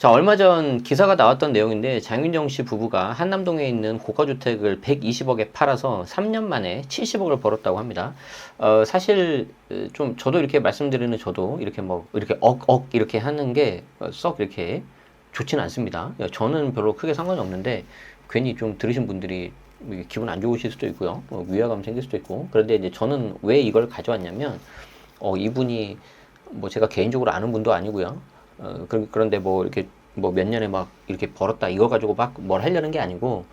자, 얼마 전 기사가 나왔던 내용인데 장윤정 씨 부부가 한남동에 있는 고가 주택을 120억에 팔아서 3년 만에 70억을 벌었다고 합니다. 어, 사실 어, 좀 저도 이렇게 말씀드리는 저도 이렇게 뭐 이렇게 억억 이렇게 하는 게 썩 이렇게 좋지는 않습니다. 저는 별로 크게 상관이 없는데 괜히 좀 들으신 분들이 이게 기분 안 좋으실 수도 있고요. 뭐 위화감 생길 수도 있고. 그런데 이제 저는 왜 이걸 가져왔냐면 어, 이분이 뭐 제가 개인적으로 아는 분도 아니고요. 어, 그- 그런데 뭐 이렇게 뭐 몇 년에 막 이렇게 벌었다 이거 가지고 막 뭘 하려는 게 아니고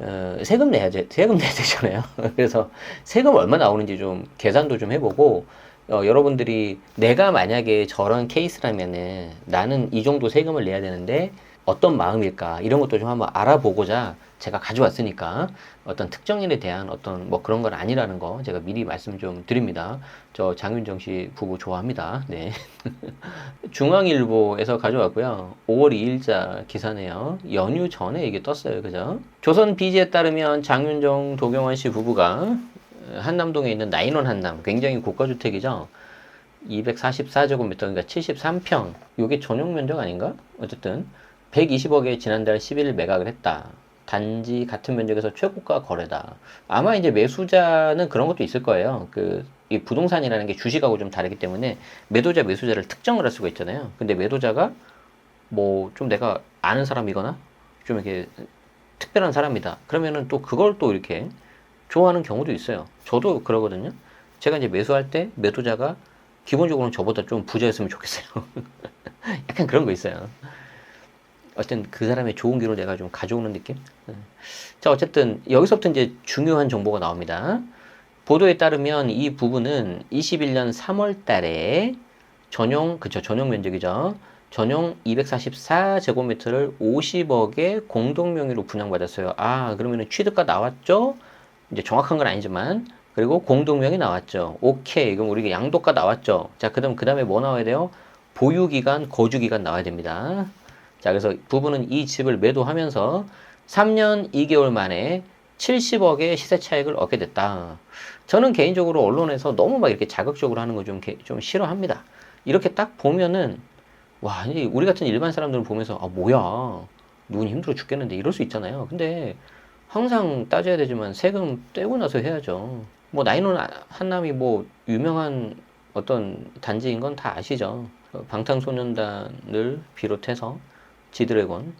어, 세금 내야 돼 세금 내야 되잖아요. 그래서 세금 얼마 나오는지 좀 계산도 좀 해보고 어, 여러분들이 내가 만약에 저런 케이스라면은 나는 이 정도 세금을 내야 되는데 어떤 마음일까 이런 것도 좀 한번 알아보고자 제가 가져왔으니까 어떤 특정인에 대한 어떤 뭐 그런 건 아니라는 거 제가 미리 말씀 좀 드립니다. 저 장윤정 씨 부부 좋아합니다. 네. 중앙일보에서 가져왔고요. 5월 2일자 기사네요. 연휴 전에 이게 떴어요. 그죠? 조선 비지에 따르면 장윤정, 도경원 씨 부부가 한남동에 있는 나인원 한남, 굉장히 고가 주택이죠. 244제곱미터, 그러니까 73평. 이게 전용 면적 아닌가? 어쨌든 120억에 지난달 11일 매각을 했다. 단지 같은 면적에서 최고가 거래다. 아마 이제 매수자는 그런 것도 있을 거예요. 그, 이 부동산이라는 게 주식하고 좀 다르기 때문에 매도자, 매수자를 특정을 할 수가 있잖아요. 근데 매도자가 뭐 좀 내가 아는 사람이거나 좀 이렇게 특별한 사람이다. 그러면은 또 그걸 또 이렇게 좋아하는 경우도 있어요. 저도 그러거든요. 제가 이제 매수할 때 매도자가 기본적으로는 저보다 좀 부자였으면 좋겠어요. 약간 그런 거 있어요. 어쨌든 그 사람의 좋은 기로 내가 좀 가져오는 느낌? 네. 자, 어쨌든 여기서부터 이제 중요한 정보가 나옵니다. 보도에 따르면 이 부부는 21년 3월 달에 전용, 그쵸, 전용 면적이죠. 전용 244제곱미터를 50억에 공동 명의로 분양받았어요. 아, 그러면은 취득가 나왔죠? 이제 정확한 건 아니지만, 그리고 공동명이 나왔죠. 오케이. 그럼 우리가 양도가 나왔죠. 자, 그 다음에 뭐 나와야 돼요? 보유기간, 거주기간 나와야 됩니다. 자, 그래서 부부는 이 집을 매도하면서 3년 2개월 만에 70억의 시세 차익을 얻게 됐다. 저는 개인적으로 언론에서 너무 막 이렇게 자극적으로 하는 거 좀 좀 싫어합니다. 이렇게 딱 보면은 와, 이 우리 같은 일반 사람들은 보면서 아, 뭐야. 눈이 힘들어 죽겠는데 이럴 수 있잖아요. 근데 항상 따져야 되지만 세금 떼고 나서 해야죠. 뭐 나인원 한남이 뭐 유명한 어떤 단지인 건 다 아시죠. 어, 방탄소년단을 비롯해서 지드래곤,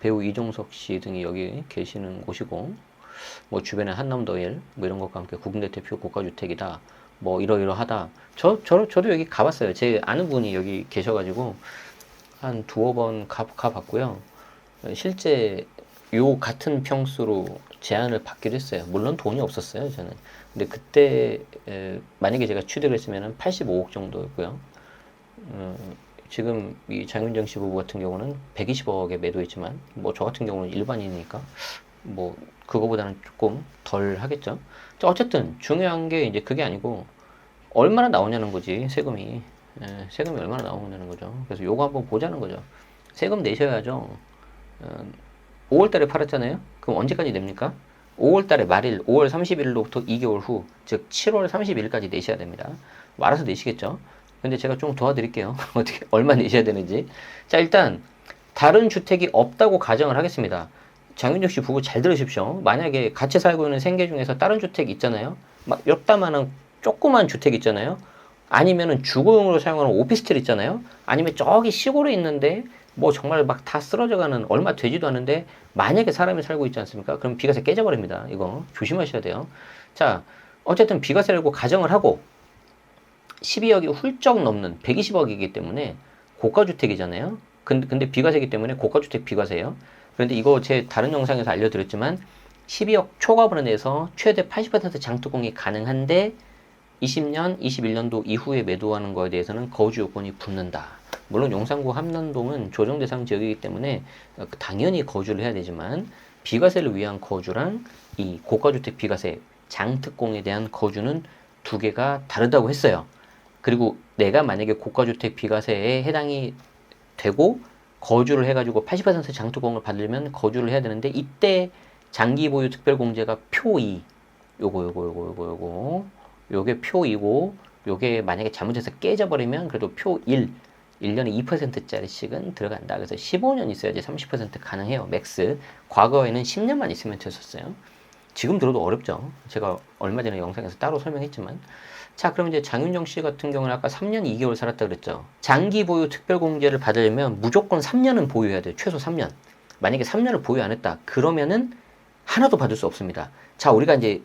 배우 이종석 씨 등이 여기 계시는 곳이고, 뭐 주변에 한남더일, 뭐 이런 것과 함께 국내 대표 고가주택이다. 뭐 이러이러하다. 저, 저, 저도 여기 가봤어요. 제 아는 분이 여기 계셔가지고 한 두어 번 가, 가봤고요. 실제 요 같은 평수로 제안을 받기도 했어요. 물론 돈이 없었어요, 저는. 근데 그때 에, 만약에 제가 취득을 했으면 85억 정도였고요. 음, 지금 이 장윤정 씨 부부 같은 경우는 120억에 매도했지만 뭐 저 같은 경우는 일반인이니까 뭐 그거보다는 조금 덜 하겠죠. 자, 어쨌든 중요한 게 이제 그게 아니고 얼마나 나오냐는 거지 세금이 예, 세금이 얼마나 나오냐는 거죠. 그래서 요거 한번 보자는 거죠. 세금 내셔야죠. 어, 5월 달에 팔았잖아요. 그럼 언제까지 냅니까? 5월 달에 말일, 5월 30일로부터 2개월 후, 즉 7월 30일까지 내셔야 됩니다. 뭐 알아서 내시겠죠? 근데 제가 좀 도와드릴게요. 어떻게, 얼마 내셔야 되는지. 자, 일단, 다른 주택이 없다고 가정을 하겠습니다. 장윤정 씨 부부 잘 들으십시오. 만약에 같이 살고 있는 생계 중에서 다른 주택 있잖아요. 막 요따만한 조그만 주택 있잖아요. 아니면은 주거용으로 사용하는 오피스텔 있잖아요. 아니면 저기 시골에 있는데 뭐 정말 막 다 쓰러져가는 얼마 되지도 않은데 만약에 사람이 살고 있지 않습니까? 그럼 비과세 깨져버립니다. 이거 조심하셔야 돼요. 자, 어쨌든 비과세라고 가정을 하고 12억이 훌쩍 넘는 120억이기 때문에 고가주택이잖아요. 근데, 근데 비과세이기 때문에 고가주택 비과세예요. 그런데 이거 제 다른 영상에서 알려드렸지만 12억 초과분에 대해서 최대 80% 장투공이 가능한데 20년, 21년도 이후에 매도하는 거에 대해서는 거주 요건이 붙는다. 물론 용산구 함남동은 조정 대상 지역이기 때문에 당연히 거주를 해야 되지만 비과세를 위한 거주랑 이 고가주택 비과세 장특공에 대한 거주는 두 개가 다르다고 했어요. 그리고 내가 만약에 고가주택 비과세에 해당이 되고 거주를 해가지고 80% 장특공을 받으려면 거주를 해야 되는데 이때 장기 보유 특별공제가 표 2 요거 요거 요거 요거 요거 요게 표 2고 요게 만약에 잘못해서 깨져버리면 그래도 표 1 1년에 2%짜리씩은 들어간다. 그래서 15년 있어야지 30% 가능해요. 맥스. 과거에는 10년만 있으면 됐었어요. 지금 들어도 어렵죠. 제가 얼마 전에 영상에서 따로 설명했지만. 자, 그럼 이제 장윤정 씨 같은 경우는 아까 3년 2개월 살았다 그랬죠. 장기 보유 특별공제를 받으려면 무조건 3년은 보유해야 돼요. 최소 3년. 만약에 3년을 보유 안 했다. 그러면은 하나도 받을 수 없습니다. 자, 우리가 이제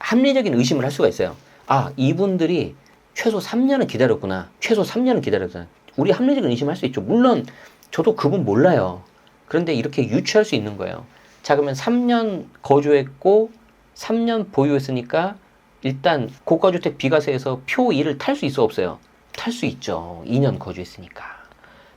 합리적인 의심을 할 수가 있어요. 아, 이분들이 최소 3년은 기다렸구나. 최소 3년은 기다렸구나. 우리 합리적인 의심을 할 수 있죠. 물론 저도 그분 몰라요. 그런데 이렇게 유추할 수 있는 거예요. 자, 그러면 3년 거주했고 3년 보유했으니까 일단 고가주택 비과세에서 표 1을 탈수 있어 없어요? 탈 수 있죠. 2년 거주했으니까.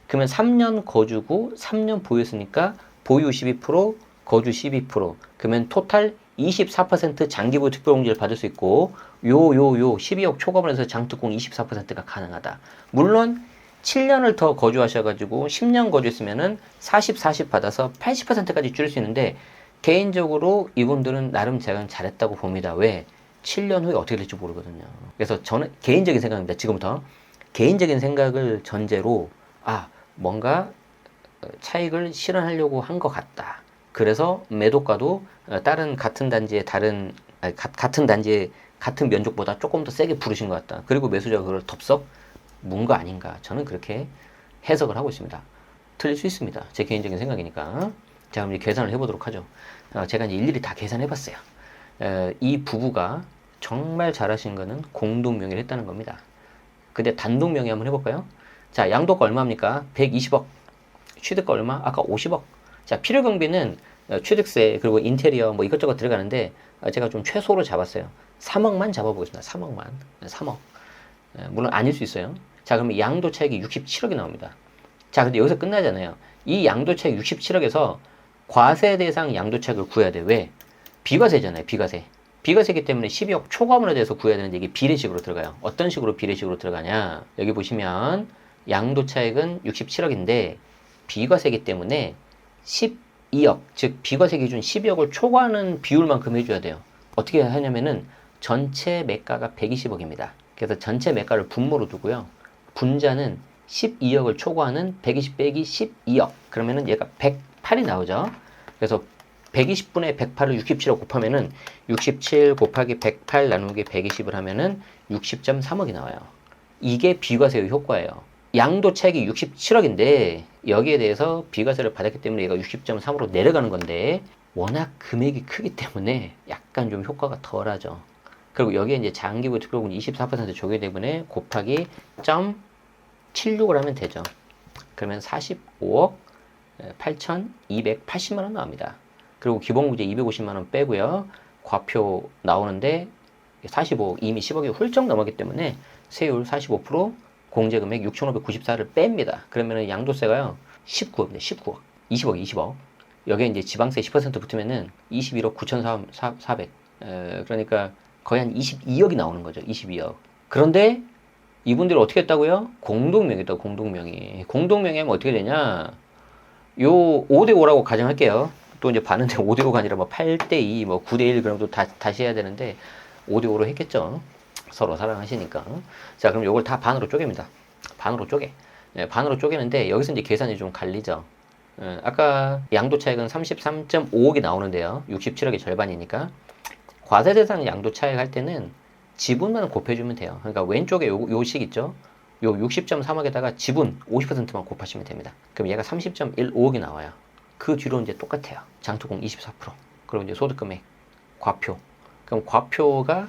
그러면 3년 거주고 3년 보유했으니까 보유 12%, 거주 12%. 그러면 토탈 24% 장기보유 특별공제를 받을 수 있고 요 요 요 12억 초과분 해서 장특공 24%가 가능하다. 물론 7년을 더 거주하셔가지고 10년 거주했으면은 40, 40 받아서 80%까지 줄일 수 있는데 개인적으로 이분들은 나름 제가 잘했다고 봅니다. 왜? 7년 후에 어떻게 될지 모르거든요. 그래서 저는 개인적인 생각입니다. 지금부터 개인적인 생각을 전제로 아 뭔가 차익을 실현하려고 한 것 같다. 그래서 매도가도 어, 다른 같은 단지의 다른 아니, 가, 같은 단지의 같은 면적보다 조금 더 세게 부르신 것 같다. 그리고 매수자가 그걸 덥석 문 거 아닌가. 저는 그렇게 해석을 하고 있습니다. 틀릴 수 있습니다. 제 개인적인 생각이니까. 자, 그럼 이제 계산을 해보도록 하죠. 어, 제가 이제 일일이 다 계산해봤어요. 에, 이 부부가 정말 잘하신 거는 공동 명의를 했다는 겁니다. 근데 단독 명의 한번 해볼까요? 자, 양도가 얼마입니까? 120억. 취득가 얼마? 아까 50억. 자, 필요 경비는 어, 취득세 그리고 인테리어 뭐 이것저것 들어가는데 어, 제가 좀 최소로 잡았어요. 3억만 잡아보겠습니다. 3억만. 3억. 예, 물론 아닐 수 있어요. 자, 그러면 양도 차익이 67억이 나옵니다. 자, 근데 여기서 끝나잖아요. 이 양도 차익 67억에서 과세 대상 양도 차익을 구해야 돼. 왜? 비과세잖아요. 비과세. 비과세기 때문에 12억 초과분에 대해서 구해야 되는데 이게 비례식으로 들어가요. 어떤 식으로 비례식으로 들어가냐? 여기 보시면 양도 차익은 67억인데 비과세기 때문에 12억, 즉 비과세 기준 12억을 초과하는 비율만큼 해줘야 돼요. 어떻게 하냐면은 전체 매가가 120억입니다. 그래서 전체 매가를 분모로 두고요. 분자는 12억을 초과하는 120 빼기 12억. 그러면은 얘가 108이 나오죠. 그래서 120분의 108을 67억 곱하면은 67 곱하기 108 나누기 120을 하면은 60.3억이 나와요. 이게 비과세 효과예요. 양도 차익이 67억인데 여기에 대해서 비과세를 받았기 때문에 얘가 60.3으로 내려가는 건데 워낙 금액이 크기 때문에 약간 좀 효과가 덜하죠. 그리고 여기에 이제 장기부 특별금 24% 조개 때문에 곱하기 0.76을 하면 되죠. 그러면 45억 8,280만 원 나옵니다. 그리고 기본구제 250만 원 빼고요. 과표 나오는데 45억 이미 10억이 훌쩍 넘었기 때문에 세율 45% 공제금액 6,594를 뺍니다. 그러면은 양도세가요 19억입니다. 19억, 20억, 20억. 여기에 이제 지방세 10% 붙으면은 21억 9,400. 에, 그러니까 거의 한 22억이 나오는 거죠. 22억. 그런데 이분들이 어떻게 했다고요? 공동명의다, 공동명의. 공동명의하면 어떻게 되냐? 요 5대 5라고 가정할게요. 또 이제 봤는데 5대5가 아니라 뭐 8대2, 뭐 9대1 그럼 또 다, 다시 해야 되는데 5대5로 했겠죠. 서로 사랑하시니까. 자, 그럼 요걸 다 반으로 쪼갭니다. 반으로 쪼개. 예, 반으로 쪼개는데 여기서 이제 계산이 좀 갈리죠. 예, 아까 양도 차익은 33.5억이 나오는데요. 67억의 절반이니까. 과세 대상 양도 차익 할 때는 지분만 곱해주면 돼요. 그러니까 왼쪽에 요, 요식 있죠? 요 60.3억에다가 지분 50%만 곱하시면 됩니다. 그럼 얘가 30.15억이 나와요. 그 뒤로 이제 똑같아요. 장투공 24%. 그리고 이제 소득금액, 과표. 그럼 과표가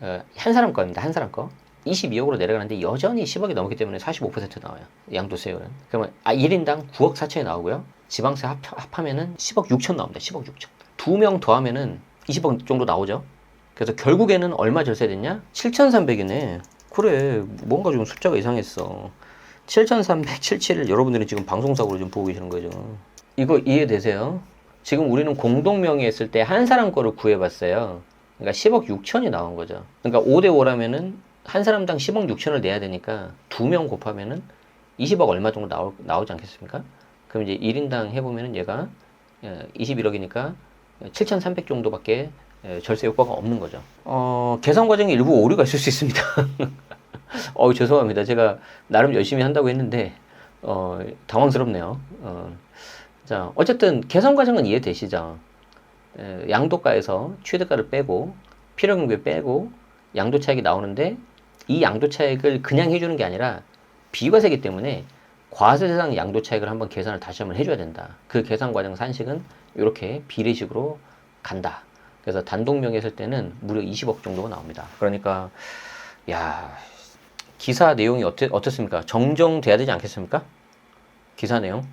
어, 한 사람 거입니다. 한 사람 거. 22억으로 내려가는데 여전히 10억이 넘기 때문에 45% 나와요. 양도세율은. 그러면 아, 1인당 9억 4천이 나오고요. 지방세 합, 합하면은 10억 6천 나옵니다. 10억 6천. 두 명 더하면은 20억 정도 나오죠. 그래서 결국에는 얼마 절세됐냐? 7,300이네. 그래, 뭔가 좀 숫자가 이상했어. 7,377을 여러분들이 지금 방송사고로 좀 보고 계시는 거죠. 이거 이해되세요? 지금 우리는 공동명의 했을 때 한 사람 거를 구해봤어요. 그러니까 10억 6천이 나온 거죠. 그러니까 5대 5라면은 한 사람당 10억 6천을 내야 되니까 두 명 곱하면은 20억 얼마 정도 나오, 나오지 않겠습니까? 그럼 이제 1인당 해보면은 얘가 21억이니까 7,300 정도밖에 예, 절세 효과가 없는 거죠. 어, 계산 과정에 일부 오류가 있을 수 있습니다. 어 죄송합니다. 제가 나름 열심히 한다고 했는데 어 당황스럽네요. 어, 자 어쨌든 계산 과정은 이해되시죠? 에, 양도가에서 취득가를 빼고 필요금액 빼고 양도 차익이 나오는데 이 양도 차익을 그냥 해주는 게 아니라 비과세기 때문에 과세 대상 양도 차익을 한번 계산을 다시 한번 해줘야 된다. 그 계산 과정 산식은 이렇게 비례식으로 간다. 그래서 단독 명의 했을 때는 무려 20억 정도가 나옵니다. 그러니까 야 기사 내용이 어떻, 어떻습니까? 정정돼야 되지 않겠습니까? 기사 내용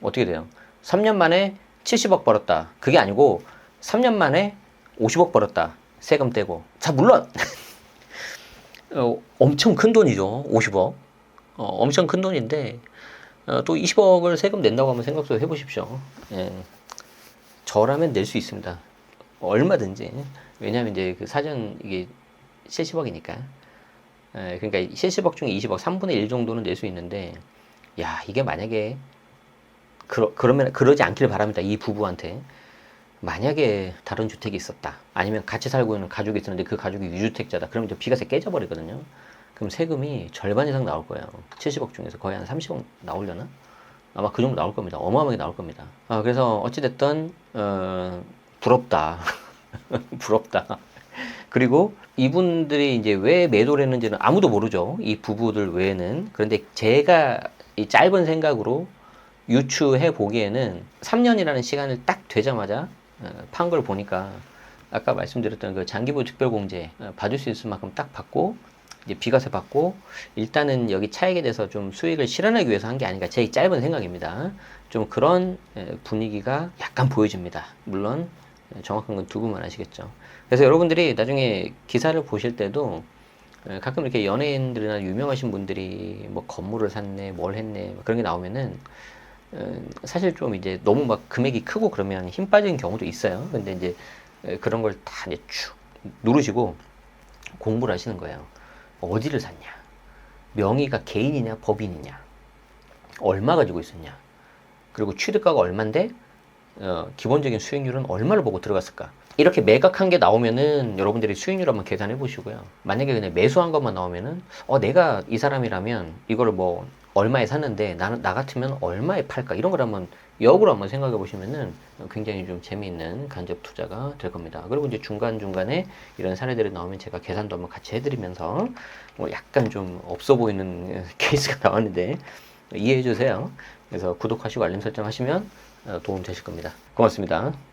어떻게 돼요? 3년 만에 70억 벌었다. 그게 아니고 3년 만에 50억 벌었다. 세금 떼고. 자 물론 어, 엄청 큰 돈이죠. 50억. 어, 엄청 큰 돈인데 어, 또 20억을 세금 낸다고 한번 생각 좀 해보십시오. 예. 저라면 낼 수 있습니다. 얼마든지. 왜냐하면 이제 그 사전 이게 70억이니까. 예, 그러니까 70억 중에 20억, 3분의 1 정도는 낼 수 있는데, 야, 이게 만약에, 그러, 그러면, 그러지 않길 바랍니다. 이 부부한테. 만약에 다른 주택이 있었다. 아니면 같이 살고 있는 가족이 있었는데 그 가족이 유주택자다. 그러면 이제 비과세 깨져버리거든요. 그럼 세금이 절반 이상 나올 거예요. 70억 중에서 거의 한 30억 나오려나? 아마 그 정도 나올 겁니다. 어마어마하게 나올 겁니다. 아, 그래서 어찌됐든, 어, 부럽다. 부럽다. 그리고 이분들이 이제 왜 매도를 했는지는 아무도 모르죠. 이 부부들 외에는. 그런데 제가 이 짧은 생각으로 유추해 보기에는 3년이라는 시간을 딱 되자마자 어, 판걸 보니까 아까 말씀드렸던 그 장기부 특별공제 어, 받을 수 있을 만큼 딱 받고 이제 비과세 받고 일단은 여기 차익에 대해서 좀 수익을 실현하기 위해서 한 게 아닌가 제 짧은 생각입니다. 좀 그런 에, 분위기가 약간 보여집니다. 물론 에, 정확한 건 두 분만 아시겠죠. 그래서 여러분들이 나중에 기사를 보실 때도 에, 가끔 이렇게 연예인들이나 유명하신 분들이 뭐 건물을 샀네, 뭘 했네 뭐 그런 게 나오면은 어, 사실 좀 이제 너무 막 금액이 크고 그러면 힘 빠지는 경우도 있어요. 근데 이제 에, 그런 걸 다 이제 쭉 누르시고 공부를 하시는 거예요. 어디를 샀냐? 명의가 개인이냐, 법인이냐? 얼마 가지고 있었냐? 그리고 취득가가 얼만데 어, 기본적인 수익률은 얼마를 보고 들어갔을까? 이렇게 매각한 게 나오면은 여러분들이 수익률 한번 계산해 보시고요. 만약에 그냥 매수한 것만 나오면은 어 내가 이 사람이라면 이거를 뭐 얼마에 샀는데 나는 나 같으면 얼마에 팔까 이런 걸 한번 역으로 한번 생각해 보시면은 굉장히 좀 재미있는 간접 투자가 될 겁니다. 그리고 이제 중간 중간에 이런 사례들이 나오면 제가 계산도 한번 같이 해드리면서 뭐 약간 좀 없어 보이는 케이스가 나왔는데 이해해 주세요. 그래서 구독하시고 알림 설정 하시면 어, 도움 되실 겁니다. 고맙습니다.